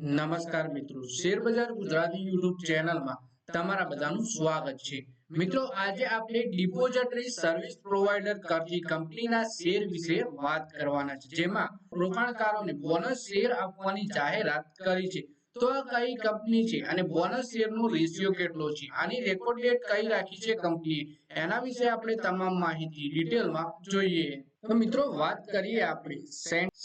નમસ્કાર મિત્રો, શેરબજાર ગુજરાતી યુટ્યુબ ચેનલમાં તમારા બધાનું સ્વાગત છે. મિત્રો, આજે આપણે ડિપોઝિટરી સર્વિસ પ્રોવાઇડર કરતી કંપનીના શેર વિશે વાત કરવાના છે, જેમાં રોકાણકારોને બોનસ શેર આપવાની જાહેરાત કરી છે. તો કઈ કંપની છે? અને બોનસ શેરનો રેશિયો કેટલો છે? આની રેકોર્ડ ડેટ કઈ રાખી છે કંપની એના વિશે આપણે તમામ માહિતી ડિટેલમાં જોઈએ. તો મિત્રો, વાત કરીએ આપણે.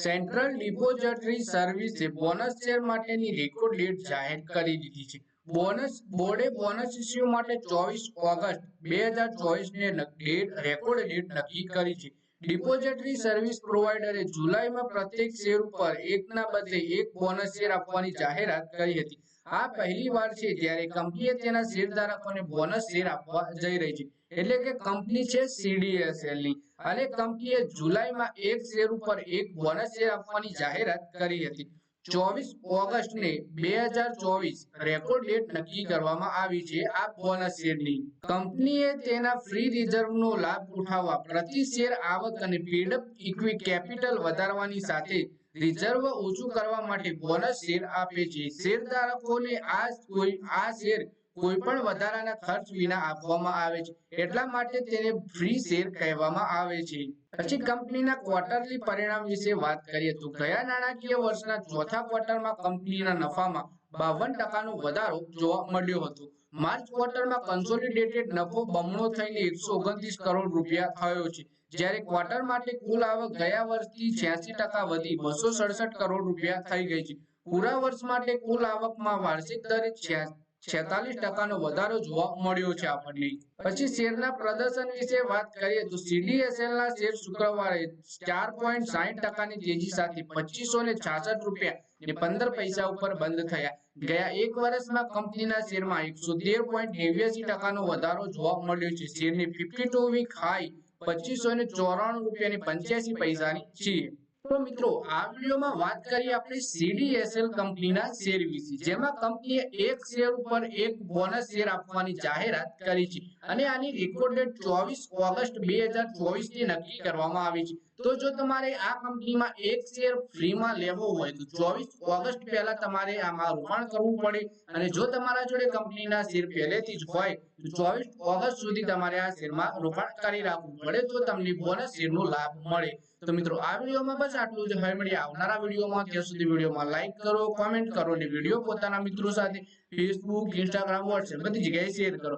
સેન્ટ્રલ ડિપોઝિટરી સર્વિસે બોનસ શેર માટેની રેકોર્ડ ડેટ જાહેર કરી દીધી છે. બોનસ બોર્ડે બોનસ ઇસ્યુ માટે ચોવીસ ઓગસ્ટ બે હજાર ચોવીસ ને ડેટ રેકોર્ડ ડેટ નક્કી કરી છે. ડિપોઝિટરી સર્વિસ પ્રોવાઇડરે જુલાઈમાં પ્રત્યેક શેર ઉપર એકના બદલે એક બોનસ શેર આપવાની જાહેરાત કરી હતી. આ પહેલી વાર છે જ્યારે કંપનીએ તેના શેરધારકોને બોનસ શેર આપવા જઈ રહી છે. એટલે કે કંપની છે સીડીએસએલની. અને કંપનીએ જુલાઈમાં એક શેર ઉપર એક બોનસ શેર આપવાની જાહેરાત કરી હતી. ચોવીસ ઓગસ્ટ બે હજાર ચોવીસ રેકોર્ડ ડેટ નક્કી કરવામાં આવી છે આ બોનસ શેરની કંપનીએ તેના ફ્રી રિઝર્વનો લાભ ઉઠાવવા પ્રતિ શેર આવક અને કેપિટલ વધારવાની સાથે રિઝર્વ ઓછું કરવા માટે બોનસ શેર આપે છે. શેરધારકોને આ કોઈ આ શેર કોઈ પણ વધારાના ખર્ચ વિના આપવામાં આવે છે. એટલા માટે તેને ફ્રી શેર કહેવામાં આવે છે. પછી કંપનીના ક્વાર્ટરલી પરિણામ વિશે વાત કરીએ તો ગયા નાણાકીય વર્ષના ચોથા ક્વાર્ટરમાં કંપનીના નફામાં બાવન ટકાનો વધારો જોવા મળ્યો હતો. માર્ચ ક્વાર્ટરમાં કન્સોલિડેટેડ નફો બમણો થઈને એકસો ઓગણત્રીસ કરોડ રૂપિયા થયો છે. જ્યારે ક્વાર્ટર માટે કુલ આવક ગયા વર્ષથી છ્યાસી ટકા વધી બસો સડસઠ કરોડ રૂપિયા થઈ ગઈ છે. પૂરા વર્ષ માટે કુલ આવકમાં વાર્ષિક દરે છ્યા- છેતાલીસ ટકાનો વધારો જોવા મળ્યો છે આપણને. પછી શેરના પ્રદર્શન વિશે વાત કરીએ તો સીડીએસએલ ના શેર શુક્રવારે ચાર પોઈન્ટ સાહીઠ ટકાની તેજી સાથે પચીસો ને છાસઠ રૂપિયા ને પંદર પૈસા ઉપર બંધ થયા. ગયા એક વર્ષમાં કંપનીના શેરમાં એકસો તેર પોઈન્ટ નેવ્યાસી ટકાનો વધારો જોવા મળ્યો છે. શેરની ફિફ્ટી ટુ વીક હાઈ પચીસો ને ચોરાણું રૂપિયા ને પંચ્યાસી પૈસાની છે. તો મિત્રો, આ વિડીયોમાં વાત કરીએ આપણે સીડીએસએલ કંપનીના શેર વિશે. જેમાં કંપનીએ એક શેર ઉપર એક બોનસ શેર આપવાની જાહેરાત કરી છે. અને આની રેકોર્ડ ડેટ ચોવીસ ઓગસ્ટ બેથી નક્કી કરવામાં આવી છે. તો જો તમારે આ કંપનીમાં એક શેર ફ્રીમાં લેવો હોય તો ચોવીસ ઓગસ્ટ પહેલા તમારે આમાં રોકાણ કરવું પડે. અને જો તમારા જોડે કંપનીના શેર પહેલેથી જ હોય, તો ચોવીસ ઓગસ્ટ સુધી તમારે આ શેરમાં રોકાણ કરી રાખવું પડે તો તમને બોનસ શેરનો લાભ મળે. તો મિત્રો, આ વિડીયોમાં બસ આટલું જ. હવે મળીએ આવનારા વિડીયોમાં. ત્યાં સુધી વિડીયોમાં લાઈક કરો કોમેન્ટ કરો અને વીડિયો પોતાના મિત્રો સાથે ફેસબુક ઇન્સ્ટાગ્રામ વોટ્સએપ બધી જગ્યાએ શેર કરો.